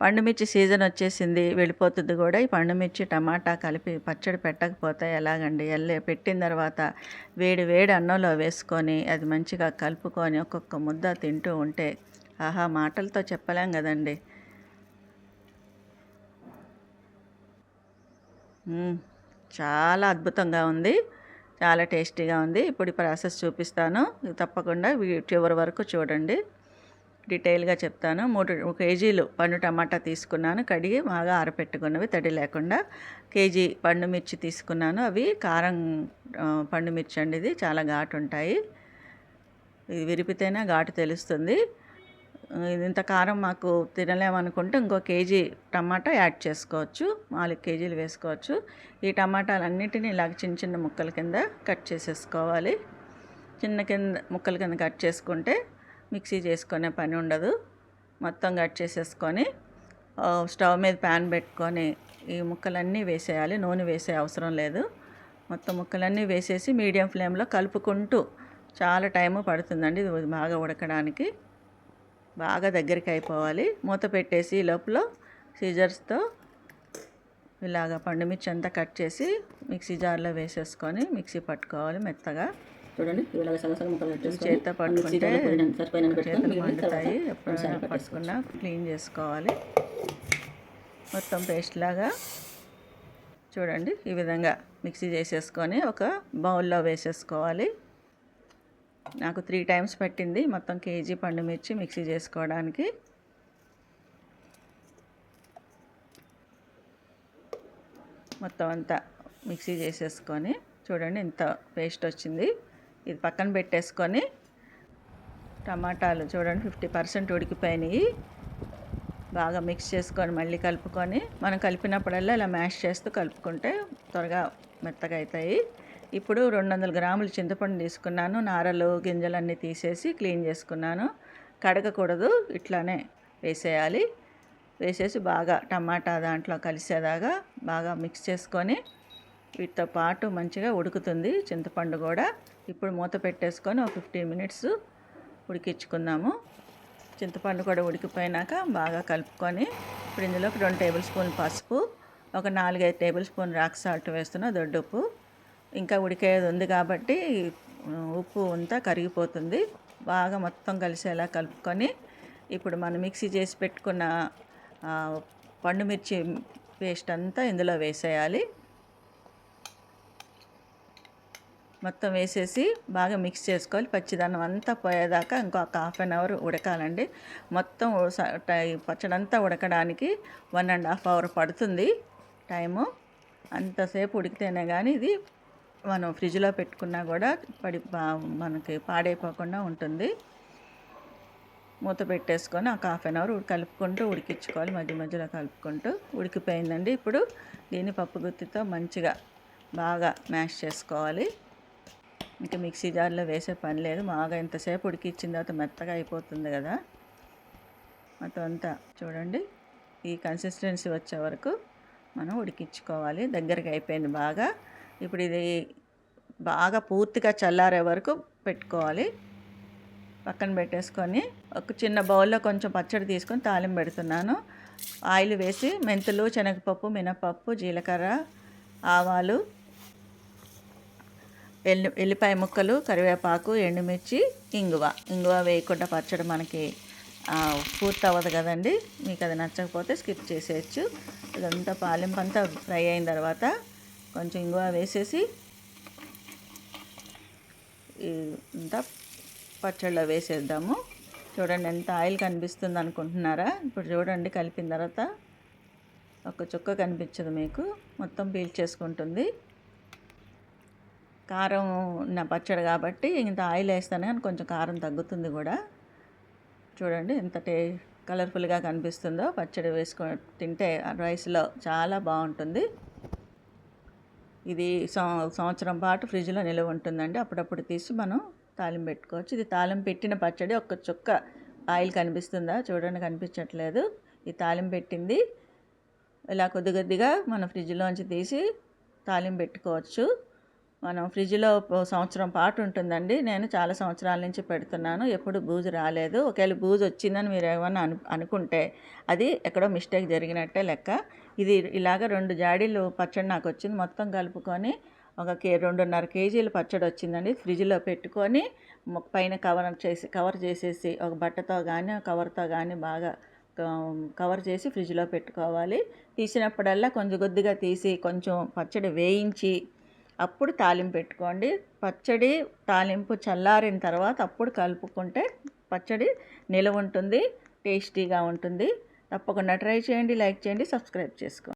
పండుమిర్చి season వచ్చేసింది వెళ్ళిపోతుంది కూడా. ఈ పండుమిర్చి టమాటా కలిపి పచ్చడి పెట్టకపోతే ఎలాగండి? ఎల్లే పెట్టిన తర్వాత వేడి వేడి అన్నంలో వేసుకొని అది మంచిగా కలుపుకొని ఒక్కొక్క ముద్ద తింటూ ఉంటే ఆహా మాటలతో చెప్పలేం కదండి. చాలా అద్భుతంగా ఉంది. చాలా టేస్టీగా ఉంది. ఇప్పుడు ఈ ప్రాసెస్ చూపిస్తాను. తప్పకుండా వీ- చివరి వరకు చూడండి. డీటెయిల్గా చెప్తాను. మూడు కేజీలు పండు టమాటా తీసుకున్నాను. కడిగి బాగా ఆరపెట్టుకున్నవి తడి లేకుండా కేజీ పండు మిర్చి తీసుకున్నాను. అవి కారం పండు మిర్చి అండి ఇది. చాలా ఘాటు ఉంటాయి ఇది విరిపితేనే ఘాటు తెలుస్తుంది. ఇంత కారం మాకు తినలేమనుకుంటే ఇంకో కేజీ టమాటా యాడ్ చేసుకోవచ్చు. నాలుగు కేజీలు వేసుకోవచ్చు. ఈ టమాటాలన్నిటిని ఇలాగ చిన్న చిన్న ముక్కల కింద కట్ చేసేసుకోవాలి. చిన్న కింద ముక్కల కింద కట్ చేసుకుంటే మిక్సీ చేసుకునే పని ఉండదు. మొత్తం కట్ చేసేసుకొని స్టవ్ మీద ప్యాన్ పెట్టుకొని ఈ ముక్కలన్నీ వేసేయాలి. నూనె వేసే అవసరం లేదు. మొత్తం ముక్కలన్నీ వేసేసి మీడియం ఫ్లేమ్లో కలుపుకుంటూ చాలా టైము పడుతుందండి. ఇది బాగా ఉడకడానికి. బాగా దగ్గరికి అయిపోవాలి. మూత పెట్టేసి లోపల సీజర్స్తో ఇలాగ పండుమిర్చి అంతా కట్ చేసి మిక్సీ జార్లో వేసేసుకొని మిక్సీ పట్టుకోవాలి మెత్తగా. చూడండి. ఇలాగ ముక్కలు కట్ చేసుకొని చేత్తో పట్టుకుంటే మిక్సీ జార్లో పోయిన- సరిపోయినంత పెట్టుకొని చేతులు మిగిలింది తర్వాత మండుతాయి రెండుసార్లు ఎప్పుడైనా. పట్టుకున్నా క్లీన్ చేసుకోవాలి. మొత్తం పేస్ట్ లాగా చూడండి. ఈ విధంగా మిక్సీ చేసేసుకొని ఒక బౌల్లో వేసేసుకోవాలి. నాకు త్రీ టైమ్స్ పట్టింది. మొత్తం కేజీ పండు మిర్చి మిక్సీ చేసుకోవడానికి. మొత్తం అంతా మిక్సీ చేసేసుకొని చూడండి. ఇంత పేస్ట్ వచ్చింది. ఇది పక్కన పెట్టేసుకొని టమాటాలు చూడండి ఫిఫ్టీ పర్సెంట్ ఉడికిపోయినాయి. బాగా మిక్స్ చేసుకొని మళ్ళీ కలుపుకొని మనం కలిపినప్పుడల్లా ఇలా మ్యాష్ చేస్తూ కలుపుకుంటే త్వరగా మెత్తగా అవుతాయి ఇప్పుడు రెండు వందల గ్రాములు చింతపండు తీసుకున్నాను నారలు గింజలన్నీ తీసేసి క్లీన్ చేసుకున్నాను. కడగకూడదు ఇట్లానే వేసేయాలి. వేసేసి బాగా టమాటా దాంట్లో కలిసేదాకా బాగా మిక్స్ చేసుకొని వీటితో పాటు మంచిగా ఉడుకుతుంది చింతపండు కూడా. ఇప్పుడు మూత పెట్టేసుకొని ఒక ఫిఫ్టీన్ మినిట్స్ ఉడికించుకుందాము. చింతపండు కూడా ఉడికిపోయినాక బాగా కలుపుకొని ఇప్పుడు ఇందులోకి రెండు టేబుల్ స్పూన్ పసుపు ఒక నాలుగైదు టేబుల్ స్పూన్ రాక్ సాల్ట్ వేస్తున్నా దొడ్డుప్పు. ఇంకా ఉడికేది ఉంది కాబట్టి ఉప్పు అంతా కరిగిపోతుంది. బాగా మొత్తం కలిసేలా కలుపుకొని ఇప్పుడు మనం మిక్సీ చేసి పెట్టుకున్న పండు మిర్చి పేస్ట్ అంతా ఇందులో వేసేయాలి. మొత్తం వేసేసి బాగా మిక్స్ చేసుకోవాలి. పచ్చిదన్నం అంతా పోయేదాకా ఇంకొక హాఫ్ అన్ అవర్ ఉడకాలండి. మొత్తం స- టై- పచ్చడంతా ఉడకడానికి వన్ అండ్ హాఫ్ అవర్ పడుతుంది టైము. అంతసేపు ఉడికితేనే కానీ ఇది మనం ఫ్రిడ్జ్లో పెట్టుకున్నా కూడా పడి మనకి పాడైపోకుండా ఉంటుంది. మూత పెట్టేసుకొని ఒక హాఫ్ అన్ అవర్ కలుపుకుంటూ ఉడికించుకోవాలి. మధ్య మధ్యలో కలుపుకుంటూ ఉడికిపోయిందండి. ఇప్పుడు దీన్ని పప్పు గుత్తితో మంచిగా బాగా మ్యాష్ చేసుకోవాలి. ఇంకా మిక్సీ జార్లో వేసే పని లేదు. బాగా ఇంతసేపు ఉడికిచ్చిన తర్వాత మెత్తగా అయిపోతుంది కదా. మొత్తం అంతా చూడండి. ఈ కన్సిస్టెన్సీ వచ్చే వరకు మనం ఉడికించుకోవాలి. దగ్గరికి అయిపోయింది బాగా. ఇప్పుడు ఇది బాగా పూర్తిగా చల్లారే వరకు పెట్టుకోవాలి. పక్కన పెట్టేసుకొని ఒక చిన్న బౌల్లో కొంచెం పచ్చడి తీసుకొని తాలింపు పెడుతున్నాను. ఆయిల్ వేసి మెంతులు శనగపప్పు మినపప్పు జీలకర్ర ఆవాలు ఎల్లి ఎల్లిపాయ ముక్కలు కరివేపాకు ఎండుమిర్చి ఇంగువ. ఇంగువ వేయకుండా పచ్చడి మనకి పూర్తి అవ్వదు కదండి. మీకు అది నచ్చకపోతే స్కిప్ చేసేయచ్చు. ఇదంతా పాలింపు అంతా ఫ్రై అయిన తర్వాత కొంచెం ఇంగువ వేసేసి ఈ ఇంతా పచ్చళ్ళలో వేసేద్దాము. చూడండి ఎంత ఆయిల్ కనిపిస్తుంది అనుకుంటున్నారా? ఇప్పుడు చూడండి కలిపిన తర్వాత ఒక చుక్క కనిపించదు మీకు. మొత్తం పీల్చేసుకుంటుంది కారం ఉన్న పచ్చడి కాబట్టి ఇంత ఆయిల్ వేస్తాను కానీ కొంచెం కారం తగ్గుతుంది కూడా. చూడండి ఎంత టే కలర్ఫుల్గా కనిపిస్తుందో. పచ్చడి వేసుకొని తింటే రైస్లో చాలా బాగుంటుంది. ఇది సంవత్సరం పాటు ఫ్రిడ్జ్లో నిల్వ ఉంటుందండి. అప్పుడప్పుడు తీసి మనం తాలింపు పెట్టుకోవచ్చు. ఇది తాలింపు పెట్టిన పచ్చడి ఒక్క చుక్క ఆయిల్ కనిపిస్తుందా? చూడండి కనిపించట్లేదు. ఈ తాలింపు పెట్టింది. ఇలా కొద్ది కొద్దిగా మన ఫ్రిడ్జ్లోంచి తీసి తాలింపు పెట్టుకోవచ్చు. మనం ఫ్రిడ్జ్లో సంవత్సరం పాటు ఉంటుందండి. నేను చాలా సంవత్సరాల నుంచి పెడుతున్నాను. ఎప్పుడు బూజు రాలేదు. ఒకవేళ బూజు వచ్చిందని మీరు ఏమన్నా అను అనుకుంటే అది ఎక్కడో మిస్టేక్ జరిగినట్టే లెక్క. ఇది ఇలాగ రెండు జాడీలు పచ్చడి నాకు వచ్చింది. మొత్తం కలుపుకొని ఒక కే రెండున్నర కేజీలు పచ్చడి వచ్చిందండి. ఫ్రిడ్జ్లో పెట్టుకొని పైన కవర్ చేసి కవర్ చేసేసి ఒక బట్టతో కానీ కవర్తో కానీ బాగా క- కవర్ చేసి ఫ్రిడ్జ్లో పెట్టుకోవాలి. తీసినప్పుడల్లా కొంచెం కొద్దిగా తీసి కొంచెం పచ్చడి వేయించి అప్పుడు తాలింపు పెట్టుకోండి. పచ్చడి తాలింపు చల్లారిన తర్వాత అప్పుడు కలుపుకుంటే పచ్చడి నిలవ ఉంటుంది టేస్టీగా ఉంటుంది. తప్పకుండా ట్రై చేయండి లైక్ చేయండి సబ్స్క్రైబ్ చేసుకోండి.